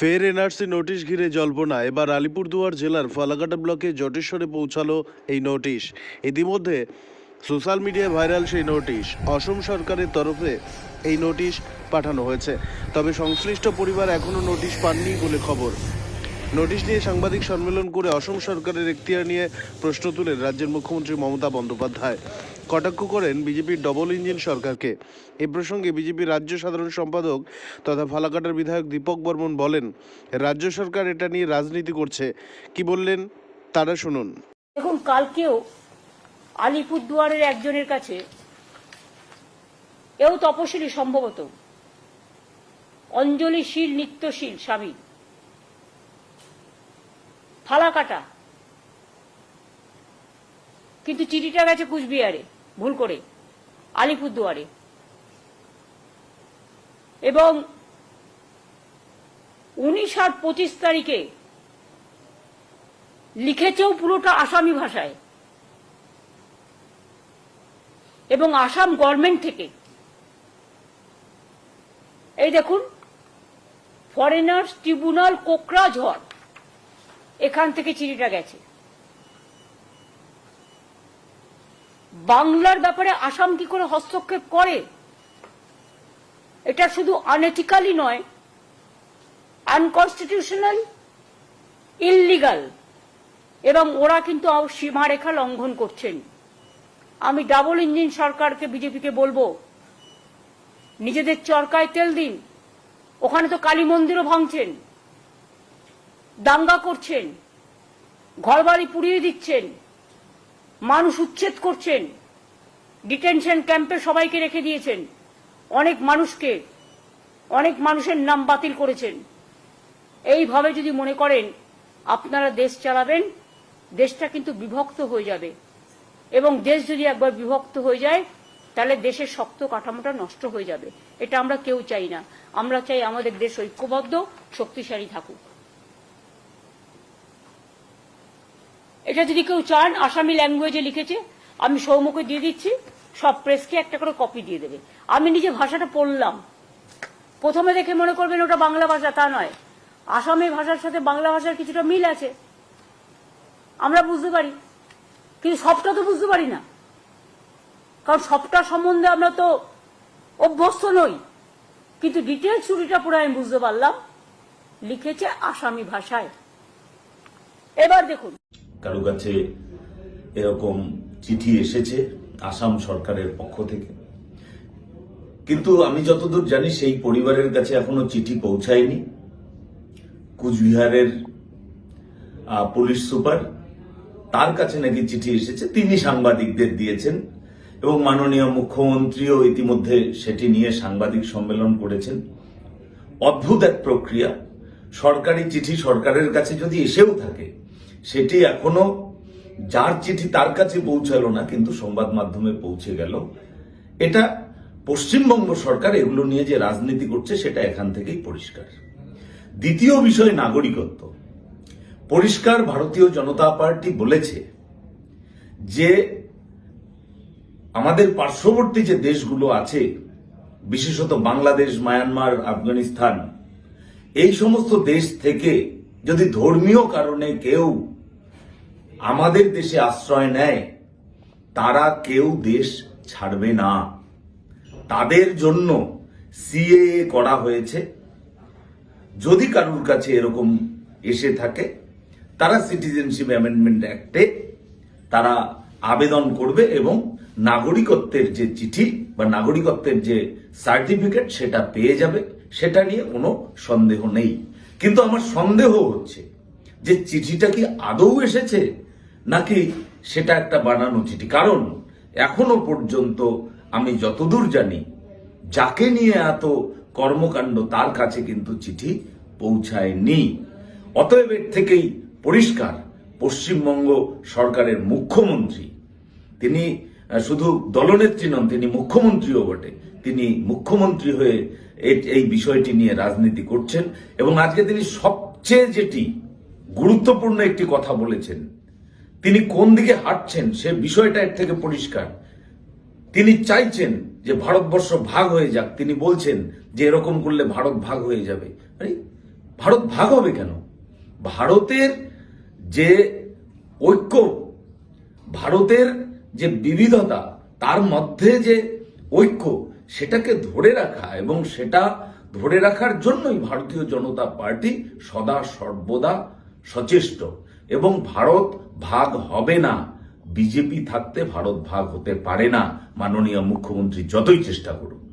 ফের NRC notice ঘিরে জল্পনা। এবার আলিপুরদুয়ার জেলার ফালাকাটা ব্লকে জটেশ্বরে পৌঁছালো এই নোটিশ। ইতিমধ্যে সোশ্যাল মিডিয়ায় ভাইরাল সেই নোটিশ। অসম সরকারের তরফে এই নোটিশ পাঠানো হয়েছে। তবে সংশ্লিষ্ট পরিবার এখনও নোটিশ পাননি বলে খবর। নোটিশ নিয়ে সাংবাদিক সম্মেলন করে অসম সরকারের এখতিয়ার নিয়ে প্রশ্ন তুলেন রাজ্যের মুখ্যমন্ত্রী মমতা বন্দ্যোপাধ্যায়। কটাক্ষ করেন বিজেপির ডবল ইঞ্জিন সরকারকে। এ প্রসঙ্গে বিজেপির রাজ্য সাধারণ সম্পাদক তথা ফালাকাটার বিধায়ক দীপক বর্মন বলেন, রাজ্য সরকার এটা নিয়ে রাজনীতি করছে। কি বললেন? তারা শুনুন। দেখুন, কালকেও আলিপুরদুয়ারের একজনের কাছে এও তপশিলি সম্ভবত। অঞ্জলিশীল নিত্যশীল স্বামী। ফালাকাটা কিন্তু চিঠিটা গেছে কুচবিহারে, ভুল করে, আলিপুরদুয়ারে। এবং উনিশ আর পঁচিশ তারিখে লিখেছেও পুরোটা আসামি ভাষায়। এবং আসাম গভর্নমেন্ট থেকে। এই দেখুন, ফরেনার্স ট্রিব্যুনাল কোকরাঝড়। এখান থেকে চিঠিটা গেছে। বাংলার ব্যাপারে আসাম কি করে হস্তক্ষেপ করে? এটা শুধু আনএথিক্যালি নয় আনকনস্টিটিউশনাল ইললিগাল এবং ওরা কিন্তু সীমারেখা লঙ্ঘন করছেন। আমি ডাবল ইঞ্জিন সরকারকে, বিজেপিকে বলব, নিজেদের চরকায় তেল দিন। ওখানে তো কালী মন্দিরও ভাঙছেন। দাঙ্গা করছেন, ঘরবাড়ি পুড়িয়ে দিচ্ছেন, মানুষ উচ্ছেদ করছেন, ডিটেনশন ক্যাম্পে সবাইকে রেখে দিয়েছেন, অনেক মানুষকে, অনেক মানুষের নাম বাতিল করেছেন। এইভাবে যদি মনে করেন, আপনারা দেশ চালাবেন, দেশটা কিন্তু বিভক্ত হয়ে যাবে। এবং দেশ যদি একবার বিভক্ত হয়ে যায়, তাহলে দেশের শক্ত কাঠামোটা নষ্ট হয়ে যাবে। এটা আমরা কেউ চাই না। আমরা চাই আমাদের দেশ ঐক্যবদ্ধ, শক্তিশালী থাকুক। এটা যদি কেউ চান, আসামি ল্যাঙ্গুয়েজে লিখেছে, আমি সৌমকে দিয়ে দিচ্ছি, সব প্রেসকে একটা করে কপি দিয়ে দেবে। আমি নিজে ভাষাটা পড়লাম। প্রথমে দেখে মনে করবেন ওটা বাংলা ভাষা, তা নয়। আসামি ভাষার সাথে বাংলা ভাষার কিছুটা মিল আছে। আমরা বুঝতে পারি। কিন্তু সবটা তো বুঝতে পারি না। কারণ সবটা সম্বন্ধে আমরা তো অভ্যস্ত নই। কিন্তু ডিটেলস ছুরিটা পুরো আমি বুঝতে পারলাম। লিখেছে আসামি ভাষায়। এবার দেখুন। কারও কাছে এরকম চিঠি এসেছে আসাম সরকারের পক্ষ থেকে। কিন্তু আমি যতদূর জানি, সেই পরিবারের কাছে এখনও চিঠি পৌঁছায়নি। কুচবিহারের পুলিশ সুপার তার কাছে নাকি চিঠি এসেছে, তিনি সাংবাদিকদের দিয়েছেন এবং মাননীয় মুখ্যমন্ত্রীও ইতিমধ্যে সেটি নিয়ে সাংবাদিক সম্মেলন করেছেন। অদ্ভুত এক প্রক্রিয়া। সরকারি চিঠি সরকারের কাছে যদি এসেও থাকে সেটি এখনও, যার চিঠি তার কাছে পৌঁছালো না, কিন্তু সংবাদ মাধ্যমে পৌঁছে গেল। এটা পশ্চিমবঙ্গ সরকার এগুলো নিয়ে যে রাজনীতি করছে, সেটা এখান থেকেই পরিষ্কার। দ্বিতীয় বিষয় নাগরিকত্ব। পরিষ্কার ভারতীয় জনতা পার্টি বলেছে যে, আমাদের পার্শ্ববর্তী যে দেশগুলো আছে, বিশেষত বাংলাদেশ, মায়ানমার, আফগানিস্তান, এই সমস্ত দেশ থেকে যদি ধর্মীয় কারণে কেউ আমাদের দেশে আশ্রয় নেয়, তারা কেউ দেশ ছাড়বে না। তাদের জন্য সিএএ করা হয়েছে। যদি কারুর কাছে এরকম এসে থাকে, তারা সিটিজেনশিপ অ্যামেন্ডমেন্ট অ্যাক্টে তারা আবেদন করবে এবং নাগরিকত্বের যে চিঠি বা নাগরিকত্বের যে সার্টিফিকেট সেটা পেয়ে যাবে, সেটা নিয়ে কোনো সন্দেহ নেই। কিন্তু আমার সন্দেহ হচ্ছে যে চিঠিটা কি আদৌ এসেছে নাকি সেটা একটা বানানো চিঠি। কারণ এখনও পর্যন্ত আমি যতদূর জানি, যাকে নিয়ে এত কর্মকাণ্ড তার কাছে কিন্তু চিঠি পৌঁছায়নি। অতএব এর থেকেই পরিষ্কার, পশ্চিমবঙ্গ সরকারের মুখ্যমন্ত্রী, তিনি শুধু দলনেত্রী নন, তিনি মুখ্যমন্ত্রীও বটে। তিনি মুখ্যমন্ত্রী হয়ে এই বিষয়টি নিয়ে রাজনীতি করছেন এবং আজকে তিনি সবচেয়ে যেটি গুরুত্বপূর্ণ একটি কথা বলেছেন, তিনি কোন দিকে হাঁটছেন সে বিষয়টা এর থেকে পরিষ্কার। তিনি চাইছেন যে ভারতবর্ষ ভাগ হয়ে যাক। তিনি বলছেন যে এরকম করলে ভারত ভাগ হয়ে যাবে। আরে, ভারত ভাগ হবে কেন? ভারতের যে ঐক্য, ভারতের যে বিবিধতা, তার মধ্যে যে ঐক্য, সেটাকে ধরে রাখা এবং সেটা ধরে রাখার জন্যই ভারতীয় জনতা পার্টি সদা সর্বদা সচেষ্ট। এবং ভারত ভাগ হবে না। বিজেপি থাকতে ভারত ভাগ হতে পারে না। মাননীয় মুখ্যমন্ত্রী যতই চেষ্টা করুন।